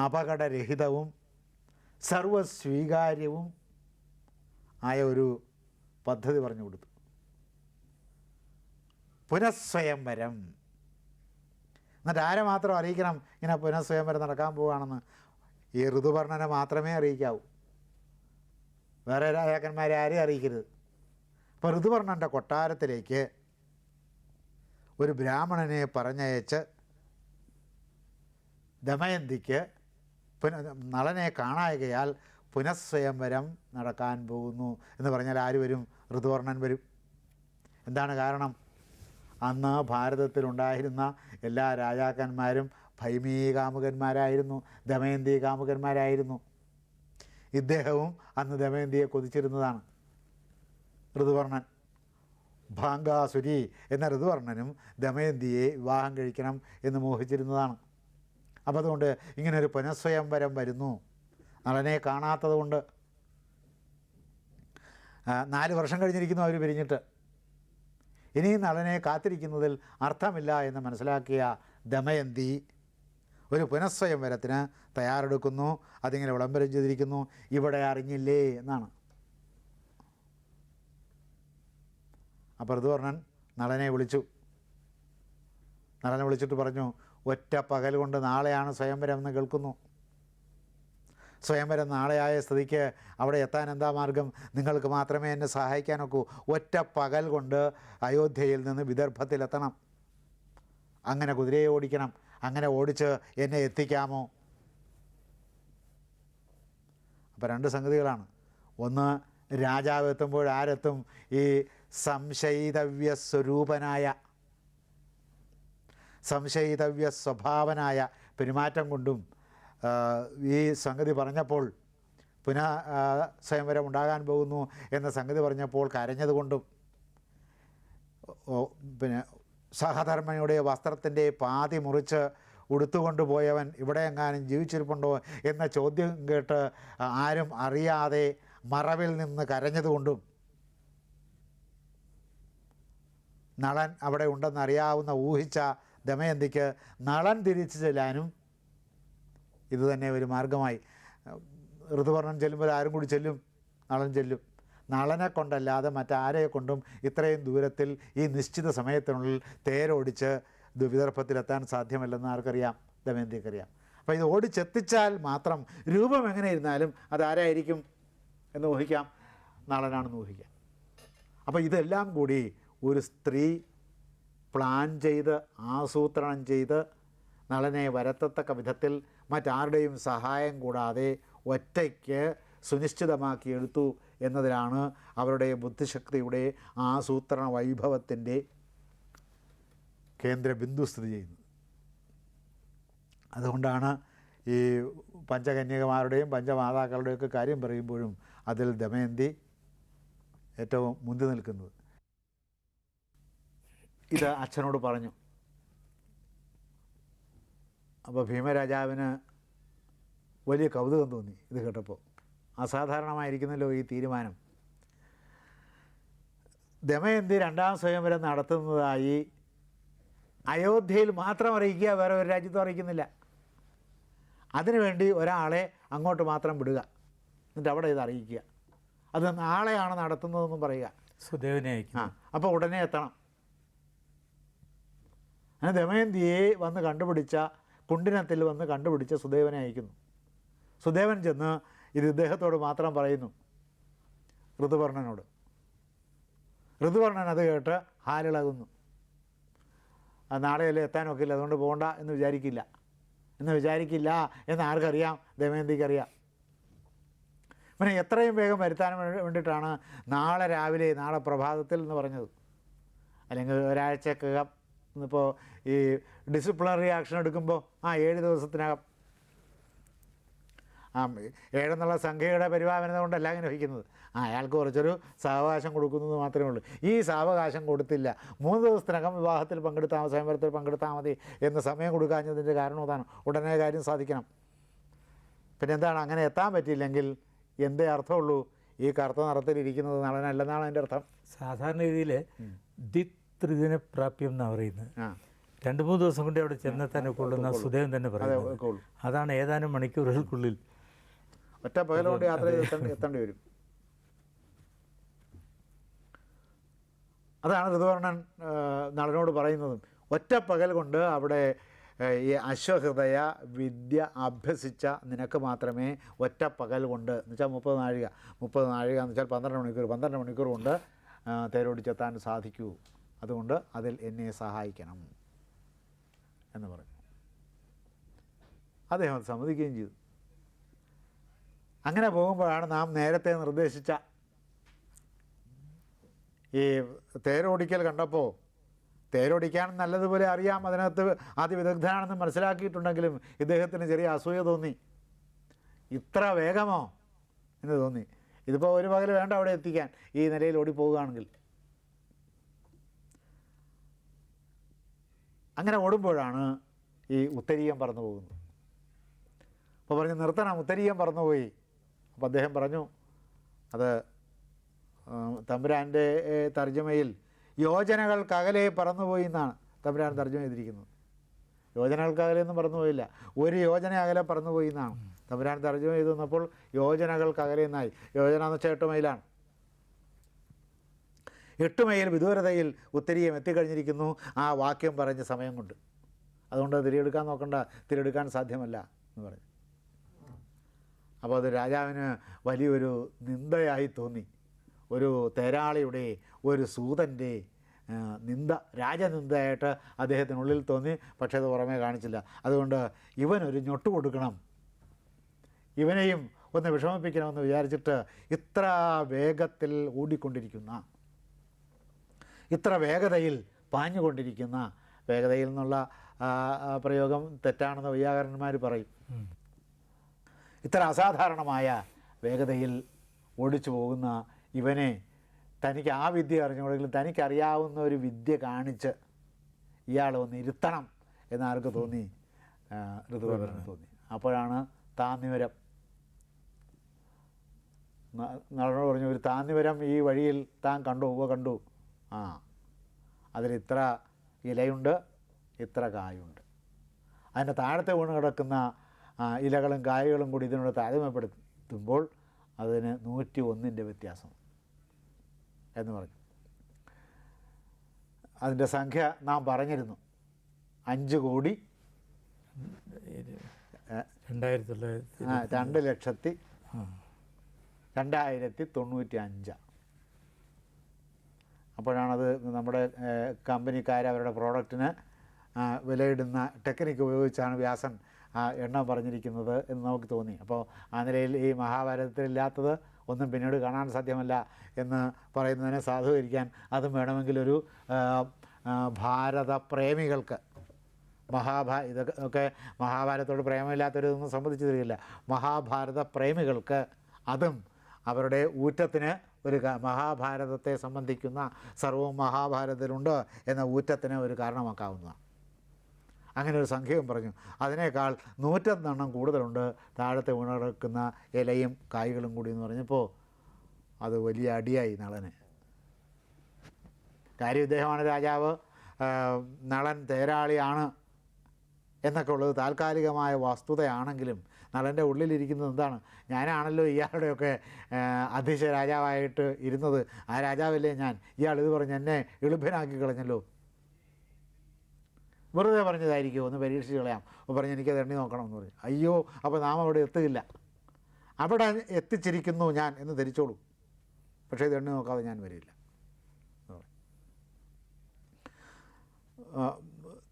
അപകടരഹിതവും സർവസ്വീകാര്യവും ആയ ഒരു പദ്ധതി പറഞ്ഞു കൊടുത്തു. പുനഃസ്വയംവരം. എന്നിട്ട് ആരെ മാത്രം അറിയിക്കണം ഇങ്ങനെ പുനഃസ്വയംവരം നടക്കാൻ പോവുകയാണെന്ന്? ഈ ഋതുവർണനെ മാത്രമേ അറിയിക്കാവൂ. വേറെ രാജാക്കന്മാരെ ആരെയും അറിയിക്കരുത്. അപ്പോൾ ഋതുവർണന്റെ കൊട്ടാരത്തിലേക്ക് ഒരു ബ്രാഹ്മണനെ പറഞ്ഞയച്ച് ദമയന്തിക്ക് പുന നളനെ കാണായകയാൽ പുനഃസ്വയംവരം നടക്കാൻ പോകുന്നു എന്ന് പറഞ്ഞാൽ ആര് വരും? ഋതുവർണൻ വരും. എന്താണ് കാരണം? അന്ന് ഭാരതത്തിലുണ്ടായിരുന്ന എല്ലാ രാജാക്കന്മാരും ഭൈമീ കാമുകന്മാരായിരുന്നു ദമയന്തി കാമുകന്മാരായിരുന്നു ഇദ്ദേഹവും അന്ന് ദമയന്തിയെ കൊതിച്ചിരുന്നതാണ്. ഋതുവർണൻ. ഭാങ്കാസുരി എന്ന ഋതുവർണനും ദമയന്തിയെ വിവാഹം കഴിക്കണം എന്ന് മോഹിച്ചിരുന്നതാണ്. അപ്പോൾ അതുകൊണ്ട് ഇങ്ങനൊരു പുനഃസ്വയംവരം വരുന്നു. നളനെ കാണാത്തത് കൊണ്ട് നാല് വർഷം കഴിഞ്ഞിരിക്കുന്നു അവർ പിരിഞ്ഞിട്ട്. ഇനിയും നളനെ കാത്തിരിക്കുന്നതിൽ അർത്ഥമില്ല എന്ന് മനസ്സിലാക്കിയ ദമയന്തി ഒരു പുനഃസ്വയംവരത്തിന് തയ്യാറെടുക്കുന്നു. അതിങ്ങനെ വിളംബരം ചെയ്തിരിക്കുന്നു. ഇവിടെ അറിഞ്ഞില്ലേ എന്നാണ്. അപ്പോൾ ഋതുവർണൻ നളനെ വിളിച്ചു. നളനെ വിളിച്ചിട്ട് പറഞ്ഞു ഒറ്റ പകൽ കൊണ്ട് നാളെയാണ് സ്വയംവരം എന്ന് കേൾക്കുന്നു. സ്വയംവരം നാളെയായ സ്ഥിതിക്ക് അവിടെ എത്താൻ എന്താ മാർഗം? നിങ്ങൾക്ക് മാത്രമേ എന്നെ സഹായിക്കാനൊക്കൂ. ഒറ്റ പകൽ കൊണ്ട് അയോധ്യയിൽ നിന്ന് വിദർഭത്തിലെത്തണം. അങ്ങനെ കുതിരയെ ഓടിക്കണം. അങ്ങനെ ഓടിച്ച് എന്നെ എത്തിക്കാമോ? അപ്പോൾ രണ്ട് സംഗതികളാണ്. ഒന്ന് രാജാവ് എത്തുമ്പോൾ ആരെത്തും? ഈ സംശയിതവ്യ സ്വരൂപനായ സംശയിതവ്യ സ്വഭാവനായ പെരുമാറ്റം കൊണ്ടും ഈ സംഗതി പറഞ്ഞപ്പോൾ പുനഃ സ്വയംവരം ഉണ്ടാകാൻ പോകുന്നു എന്ന സംഗതി പറഞ്ഞപ്പോൾ കരഞ്ഞതുകൊണ്ടും പിന്നെ സഹധർമ്മയുടെ വസ്ത്രത്തിന്റെ പാതി മുറിച്ച് ഉടുത്തുകൊണ്ട് പോയവൻ ഇവിടെ എങ്ങാനും ജീവിച്ചിരിപ്പുണ്ടോ എന്ന ചോദ്യം കേട്ട് ആരും അറിയാതെ മറവിൽ നിന്ന് കരഞ്ഞതുകൊണ്ടും നളൻ അവിടെ ഉണ്ടെന്നറിയാവുന്ന ഊഹിച്ച ദമയന്തിക്ക് നളൻ തിരിച്ചു ചെല്ലാനും ഇതുതന്നെ ഒരു മാർഗമായി. ഋതുവർണം ചെല്ലുമ്പോൾ ആരും കൂടി ചെല്ലും? നളൻ ചെല്ലും. നളനെ കൊണ്ടല്ലാതെ മറ്റാരെ കൊണ്ടും ഇത്രയും ദൂരത്തിൽ ഈ നിശ്ചിത സമയത്തിനുള്ളിൽ തേരോടിച്ച് വിദർഭത്തിലെത്താൻ സാധ്യമല്ലെന്ന് ആർക്കറിയാം? ദമയന്തിക്കറിയാം അപ്പോൾ ഇത് ഓടിച്ചെത്തിച്ചാൽ മാത്രം രൂപം എങ്ങനെ ഇരുന്നാലും അതാരായിരിക്കും എന്ന് ഊഹിക്കാം. നളനാണെന്ന് ഊഹിക്കാം. അപ്പോൾ ഇതെല്ലാം കൂടി ഒരു സ്ത്രീ പ്ലാൻ ചെയ്ത് ആസൂത്രണം ചെയ്ത് നളനെ വരത്തത്തക്ക വിധത്തിൽ മറ്റാരുടെയും സഹായം കൂടാതെ ഒറ്റയ്ക്ക് സുനിശ്ചിതമാക്കി എടുത്തു എന്നതിലാണ് അവരുടെ ബുദ്ധിശക്തിയുടെ ആസൂത്രണ വൈഭവത്തിന്റെ കേന്ദ്ര ബിന്ദു സ്ഥിതി ചെയ്യുന്നത്. അതുകൊണ്ടാണ് ഈ പഞ്ചകന്യകമാരുടെയും പഞ്ചമാതാക്കളുടെയൊക്കെ കാര്യം പറയുമ്പോഴും അതിൽ ദമയന്തി ഏറ്റവും മുന്തി നിൽക്കുന്നത്. ഇത് അച്ഛനോട് പറഞ്ഞു. അപ്പോൾ ഭീമരാജാവിന് വലിയ കൗതുകം തോന്നി ഇത് കേട്ടപ്പോൾ അസാധാരണമായിരിക്കുന്നല്ലോ ഈ തീരുമാനം. ദമയന്തി രണ്ടാം സ്വയംവരം നടത്തുന്നതായി അയോധ്യയിൽ മാത്രം അറിയിക്കുക വേറെ ഒരു രാജ്യത്തും അറിയിക്കുന്നില്ല. അതിനുവേണ്ടി ഒരാളെ അങ്ങോട്ട് മാത്രം വിടുക. എന്നിട്ട് അവിടെ ഇത് അറിയിക്കുക. അത് നാളെയാണ് നടത്തുന്നതെന്നും പറയുക. സുദേവനെ ആ അപ്പോൾ ഉടനെ എത്തണം. അങ്ങനെ ദമയന്തിയെ വന്ന് കണ്ടുപിടിച്ച കുണ്ടിനത്തിൽ വന്ന് കണ്ടുപിടിച്ച സുദേവനെ അയക്കുന്നു. സുദേവൻ ചെന്ന് ഇത് ഇദ്ദേഹത്തോട് മാത്രം പറയുന്നു ഋതുവർണനോട് ഋതുവർണൻ അത് കേട്ട് ഹാലിളകുന്നു. നാളെയല്ലേ എത്താനൊക്കില്ല അതുകൊണ്ട് പോകണ്ട എന്ന് വിചാരിക്കില്ല. എന്ന് വിചാരിക്കില്ല എന്ന് ആർക്കറിയാം? ദമയന്തിക്കറിയാം പിന്നെ എത്രയും വേഗം വരുത്താൻ വേണ്ടി- വേണ്ടിയിട്ടാണ് നാളെ രാവിലെ നാളെ പ്രഭാതത്തിൽ എന്ന് പറഞ്ഞത്. അല്ലെങ്കിൽ ഒരാഴ്ചക്കകം ഇപ്പോൾ ഈ ഡിസിപ്ലിനറി ആക്ഷൻ എടുക്കുമ്പോൾ ആ ഏഴ് ദിവസത്തിനകം. ആ ഏഴെന്നുള്ള സംഖ്യയുടെ പരിപാലനം കൊണ്ടല്ല അങ്ങനെ വഹിക്കുന്നത്. ആ അയാൾക്ക് കുറച്ചൊരു സാവകാശം കൊടുക്കുന്നത് മാത്രമേ ഉള്ളൂ. ഈ സാവകാശം കൊടുത്തില്ല. മൂന്ന് ദിവസത്തിനകം വിവാഹത്തിൽ പങ്കെടുത്താൽ സ്വയംവരത്തിൽ പങ്കെടുത്താൽ മതി എന്ന് സമയം കൊടുക്കാഞ്ഞതിന്റെ കാരണം അതാണ്. ഉടനെ കാര്യം സാധിക്കണം. പിന്നെ എന്താണ്? അങ്ങനെ എത്താൻ പറ്റിയില്ലെങ്കിൽ എന്തേ അർത്ഥമുള്ളൂ? ഈ കറുത്ത നിറത്തിലിരിക്കുന്നത് നളനല്ലെന്നാണ് അതിന്റെ അർത്ഥം. സാധാരണ രീതിയിൽ ദ്വിത്രിദിന പ്രാപ്യം എന്നാണ് പറയുന്നത് രണ്ട് മൂന്ന് ദിവസം കൊണ്ട് അവിടെ ചെന്നെത്താൻ കൊള്ളുന്ന സുദേവൻ തന്നെ പറയുന്നത്. അതാണ് ഏതാനും മണിക്കൂറുകൾക്കുള്ളിൽ. ഒറ്റ പകലോട് യാത്ര എത്തേണ്ടി വരും. അതാണ് ഋതുവർണൻ നടനോട് പറയുന്നതും. ഒറ്റ പകൽ കൊണ്ട് അവിടെ ഈ അശ്വഹൃദയ വിദ്യ അഭ്യസിച്ച നിനക്ക് മാത്രമേ ഒറ്റ പകൽ കൊണ്ട് എന്ന് വെച്ചാൽ മുപ്പത് നാഴിക മുപ്പത് നാഴിക എന്ന് വെച്ചാൽ പന്ത്രണ്ട് മണിക്കൂർ പന്ത്രണ്ട് മണിക്കൂർ കൊണ്ട് തേരോടിച്ചെത്താൻ സാധിക്കൂ. അതുകൊണ്ട് അതിൽ എന്നെ സഹായിക്കണം എന്ന് പറഞ്ഞു. അദ്ദേഹം അത് സമ്മതിക്കുകയും ചെയ്തു. അങ്ങനെ പോകുമ്പോഴാണ് നാം നേരത്തെ നിർദ്ദേശിച്ച ഈ തേരോടിക്കൽ കണ്ടപ്പോൾ തേരോടിക്കാൻ നല്ലതുപോലെ അറിയാം അതിനകത്ത് അതിവിദഗ്ധനാണെന്ന് മനസ്സിലാക്കിയിട്ടുണ്ടെങ്കിലും ഇദ്ദേഹത്തിന് ചെറിയ അസൂയ തോന്നി. ഇത്ര വേഗമോ? എന്ന് തോന്നി. ഇതിപ്പോൾ ഒരു പകൽ വേണ്ട അവിടെ എത്തിക്കാൻ. ഈ നിലയിൽ ഓടിപ്പോവുകയാണെങ്കിൽ. അങ്ങനെ ഓടുമ്പോഴാണ് ഈ ഉത്തരീയം പറന്നു പോകുന്നത്. അപ്പോൾ പറഞ്ഞു നിർത്തണം ഉത്തരീയം പറന്നുപോയി അപ്പോൾ അദ്ദേഹം പറഞ്ഞു അത് തമ്പുരാന്റെ തർജമയിൽ യോജനകൾക്കകലെ പറന്നുപോയി എന്നാണ് തമ്പുരാൻ തർജമ ചെയ്തിരിക്കുന്നത്. യോജനകൾക്കകലെ ഒന്നും പറന്നുപോയില്ല ഒരു യോജന അകലെ പറന്നുപോയി എന്നാണ് തമ്പുരാൻ തർജമ ചെയ്തു വന്നപ്പോൾ യോജനകൾക്കകലെ എന്നായി. യോജന എന്ന് വെച്ചാൽ എട്ട് എട്ട് മൈൽ വിദൂരതയിൽ ഉത്തരീയം എത്തിക്കഴിഞ്ഞിരിക്കുന്നു. ആ വാക്യം പറഞ്ഞ സമയം കൊണ്ട്. അതുകൊണ്ട് തിരിയെടുക്കാൻ നോക്കണ്ട. തിരിയെടുക്കാൻ സാധ്യമല്ല എന്ന് പറഞ്ഞു. അപ്പോൾ അത് രാജാവിന് വലിയൊരു നിന്ദയായി തോന്നി. ഒരു തേരാളിയുടെ ഒരു സൂതന്റെ നിന്ദ രാജനിന്ദയായിട്ട് അദ്ദേഹത്തിനുള്ളിൽ തോന്നി. പക്ഷേ അത് പുറമേ കാണിച്ചില്ല. അതുകൊണ്ട് ഇവനൊരു ഞൊട്ട് കൊടുക്കണം. ഇവനെയും ഒന്ന് വിഷമിപ്പിക്കണമെന്ന് വിചാരിച്ചിട്ട് ഇത്ര വേഗത്തിൽ ഓടിക്കൊണ്ടിരിക്കുന്ന ഇത്ര വേഗതയിൽ പാഞ്ഞുകൊണ്ടിരിക്കുന്ന വേഗതയിൽ നിന്നുള്ള പ്രയോഗം തെറ്റാണെന്ന് വൈയാകരന്മാർ പറയും. ഇത്ര അസാധാരണമായ വേഗതയിൽ ഓടിച്ചു പോകുന്ന ഇവനെ തനിക്ക് ആ വിദ്യ അറിഞ്ഞുകൊണ്ടെങ്കിലും തനിക്കറിയാവുന്ന ഒരു വിദ്യ കാണിച്ച് ഇയാൾ ഒന്ന് ഇരുത്തണം എന്നാർക്ക് തോന്നി? ആ, തോന്നി. അപ്പോഴാണ് താന്നിവരം നടന്നു നടനോട് പറഞ്ഞു ഒരു താന്നിവരം ഈ വഴിയിൽ താൻ കണ്ടു? ഉവ കണ്ടു. ആ. അതിലിത്ര ഇലയുണ്ട് ഇത്ര കായുണ്ട്. അതിന്റെ താഴത്തെ വീണ് കിടക്കുന്ന ഇലകളും കായകളും കൂടി ഇതിനോട് താരതമ്യപ്പെടുത്തുമ്പോൾ അതിന് നൂറ്റി ഒന്നിന്റെ വ്യത്യാസം എന്ന് പറഞ്ഞു. അതിന്റെ സംഖ്യ നാം പറഞ്ഞിരുന്നു. അഞ്ച് കോടി. രണ്ടായിരത്തി രണ്ട് ലക്ഷത്തി രണ്ടായിരത്തി തൊണ്ണൂറ്റി അഞ്ചാണ് അപ്പോഴാണത് നമ്മുടെ കമ്പനിക്കാർ അവരുടെ പ്രോഡക്റ്റിന് വിലയിടുന്ന ടെക്നിക്ക് ഉപയോഗിച്ചാണ് വ്യാസൻ എണ്ണം പറഞ്ഞിരിക്കുന്നത് എന്ന് നമുക്ക് തോന്നി. അപ്പോൾ ആ നിലയിൽ ഈ മഹാഭാരതത്തിലില്ലാത്തത് ഒന്നും പിന്നീട് കാണാൻ സാധ്യമല്ല എന്ന് പറയുന്നതിനെ സാധൂകരിക്കാൻ അതും വേണമെങ്കിലൊരു ഭാരത പ്രേമികൾക്ക് മഹാഭാ ഇതൊക്കെ ഒക്കെ മഹാഭാരതത്തോട് പ്രേമമില്ലാത്തവരൊന്നും സംബന്ധിച്ചു മഹാഭാരത പ്രേമികൾക്ക് അതും അവരുടെ ഊറ്റത്തിന് ഒരു മഹാഭാരതത്തെ സംബന്ധിക്കുന്ന സർവവും മഹാഭാരതത്തിലുണ്ട് എന്ന ഊറ്റത്തിന് ഒരു കാരണമാക്കാവുന്നതാണ്. അങ്ങനെ ഒരു സംഖ്യയും പറഞ്ഞു. അതിനേക്കാൾ നൂറ്റൊന്നെണ്ണം കൂടുതലുണ്ട് താഴത്തെ ഉണർക്കുന്ന ഇലയും കായ്കളും കൂടി എന്ന് പറഞ്ഞപ്പോൾ അത് വലിയ അടിയായി നളന്. കാര്യം ഇദ്ദേഹമാണ് രാജാവ് നളൻ തേരാളിയാണ് എന്നൊക്കെ ഉള്ളത് താൽക്കാലികമായ വസ്തുതയാണെങ്കിലും നളന്റെ ഉള്ളിലിരിക്കുന്നത് എന്താണ്? ഞാനാണല്ലോ ഇയാളുടെയൊക്കെ അധ്യക്ഷ രാജാവായിട്ട് ഇരുന്നത്. ആ രാജാവല്ലേ ഞാൻ? ഇയാൾ ഇത് പറഞ്ഞ് എന്നെ എളുപ്പനാക്കി കളഞ്ഞല്ലോ. വെറുതെ പറഞ്ഞതായിരിക്കുമോ ഒന്ന് പരീക്ഷിച്ച് കളയാം. അപ്പോൾ പറഞ്ഞ് എനിക്കത് എണ്ണി നോക്കണം എന്ന് പറഞ്ഞു അയ്യോ അപ്പോൾ നാം അവിടെ എത്തുകയില്ല. അവിടെ എത്തിച്ചിരിക്കുന്നു ഞാൻ എന്ന് ധരിച്ചോളൂ. പക്ഷേ ഇത് എണ്ണി നോക്കാതെ ഞാൻ വരില്ല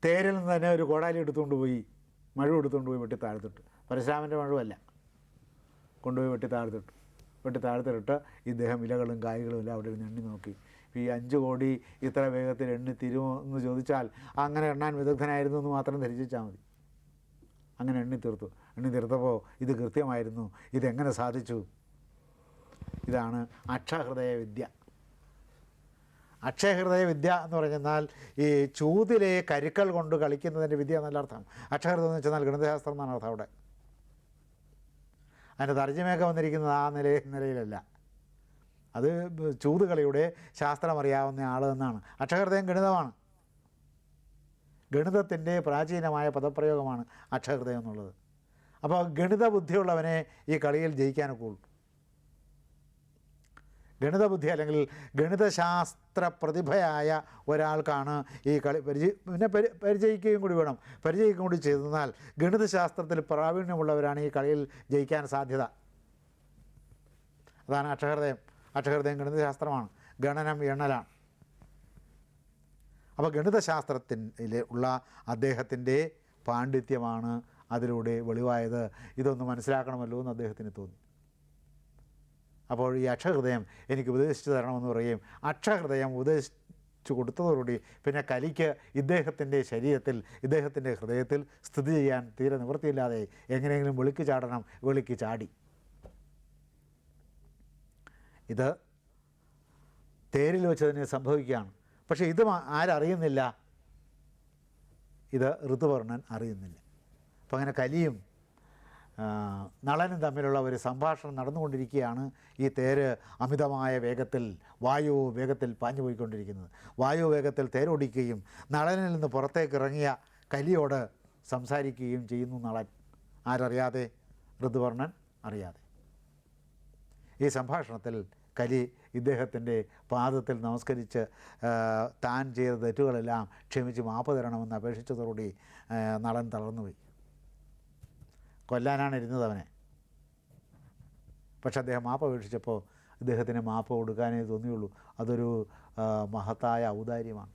തേരിൽ നിന്ന് തന്നെ ഒരു കോടാലി എടുത്തുകൊണ്ട് പോയി. മഴ എടുത്തുകൊണ്ട് പോയി വെട്ടി താഴ്ത്തിട്ട്. പരശുരാമന്റെ മഴവല്ല കൊണ്ടുപോയി വെട്ടി താഴ്ത്തിട്ടു. വെട്ടി താഴ്ത്തിട്ട് ഇദ്ദേഹം ഇലകളും കായ്കളും എല്ലാം അവിടെ ഇരുന്ന് എണ്ണി നോക്കി. ഈ അഞ്ച് കോടി ഇത്ര വേഗത്തിൽ എണ്ണി തീരുമോ എന്ന് ചോദിച്ചാൽ അങ്ങനെ എണ്ണാൻ വിദഗ്ധനായിരുന്നു എന്ന് മാത്രം ധരിച്ചാൽ മതി. അങ്ങനെ എണ്ണി തീർത്തു. എണ്ണി തീർത്തപ്പോൾ ഇത് കൃത്യമായിരുന്നു. ഇതെങ്ങനെ സാധിച്ചു? ഇതാണ് അക്ഷഹൃദയ വിദ്യ. അക്ഷയഹൃദയ വിദ്യ എന്ന് പറഞ്ഞാൽ ഈ ചൂതിലെ കരുക്കൾ കൊണ്ട് കളിക്കുന്നതിന്റെ വിദ്യ എന്നല്ല അർത്ഥം. അക്ഷഹൃദയം എന്ന് വെച്ചാൽ ഗണിതശാസ്ത്രം എന്നാണ് അർത്ഥം അവിടെ. അതിന്റെ തർജമയൊക്കെ വന്നിരിക്കുന്നത് ആ നില നിലയിലല്ല. അത് ചൂതുകളിയുടെ ശാസ്ത്രമറിയാവുന്ന ആൾ എന്നാണ്. അക്ഷഹൃദയം ഗണിതമാണ്. ഗണിതത്തിന്റെ പ്രാചീനമായ പദപ്രയോഗമാണ് അക്ഷഹൃദയം എന്നുള്ളത്. അപ്പോൾ ഗണിത ബുദ്ധിയുള്ളവനെ ഈ കളിയിൽ ജയിക്കാനൊക്കെ ഉള്ളൂ. ഗണിത ബുദ്ധി അല്ലെങ്കിൽ ഗണിതശാസ്ത്ര പ്രതിഭയായ ഒരാൾക്കാണ് ഈ കളി പരിചയ പിന്നെ പരി പരിചയിക്കുകയും കൂടി വേണം. പരിചയിക്കുകയും കൂടി ചെയ്തെന്നാൽ ഗണിതശാസ്ത്രത്തിൽ പ്രാവീണ്യമുള്ളവരാണ് ഈ കളിയിൽ ജയിക്കാൻ സാധ്യത. അതാണ് അക്ഷഹൃദയം അക്ഷഹൃദയം ഗണിതശാസ്ത്രമാണ്. ഗണനം എണ്ണലാണ്. അപ്പോൾ ഗണിതശാസ്ത്രത്തിലെ ഉള്ള അദ്ദേഹത്തിന്റെ പാണ്ഡിത്യമാണ് അതിലൂടെ വെളിവായത്. ഇതൊന്ന് മനസ്സിലാക്കണമല്ലോ എന്ന് അദ്ദേഹത്തിന് തോന്നി. അപ്പോൾ ഈ അക്ഷഹൃദയം എനിക്ക് ഉപദേശിച്ചു തരണമെന്ന് പറയുകയും അക്ഷഹൃദയം ഉപദേശിച്ചു കൊടുത്തതോടുകൂടി പിന്നെ കലിക്ക് ഇദ്ദേഹത്തിന്റെ ശരീരത്തിൽ ഇദ്ദേഹത്തിന്റെ ഹൃദയത്തിൽ സ്ഥിതി ചെയ്യാൻ തീരെ നിവൃത്തിയില്ലാതെ എങ്ങനെയെങ്കിലും വെളിക്ക് ചാടണം വെളിക്ക് ചാടി. ഇത് തേരിൽ വെച്ച് തന്നെ സംഭവിക്കുകയാണ്. പക്ഷേ ഇത് ആരറിയുന്നില്ല. ഇത് ഋതുവർണൻ അറിയുന്നില്ല. അപ്പം അങ്ങനെ കലിയും നളനും തമ്മിലുള്ള ഒരു സംഭാഷണം നടന്നുകൊണ്ടിരിക്കുകയാണ് ഈ തേര് അമിതമായ വേഗത്തിൽ വായു വേഗത്തിൽ പാഞ്ഞു പോയിക്കൊണ്ടിരിക്കുന്നത്. വായു വേഗത്തിൽ തേരോടിക്കുകയും നളനിൽ നിന്ന് പുറത്തേക്ക് ഇറങ്ങിയ കലിയോട് സംസാരിക്കുകയും ചെയ്യുന്നു നളൻ. ആരറിയാതെ? ഋതുവർണൻ അറിയാതെ. ഈ സംഭാഷണത്തിൽ കലി ഇദ്ദേഹത്തിന്റെ പാദത്തിൽ നമസ്കരിച്ച് താൻ ചെയ്ത തെറ്റുകളെല്ലാം ക്ഷമിച്ച് മാപ്പ് തരണമെന്ന് അപേക്ഷിച്ചതോടുകൂടി നളൻ തളർന്നുപോയി. കൊല്ലാനാണ് ഇരുന്നത് അവനെ. പക്ഷെ അദ്ദേഹം മാപ്പ് അപേക്ഷിച്ചപ്പോൾ അദ്ദേഹത്തിന് മാപ്പ് കൊടുക്കാനേ തോന്നിയുള്ളൂ. അതൊരു മഹത്തായ ഔദാര്യമാണ്.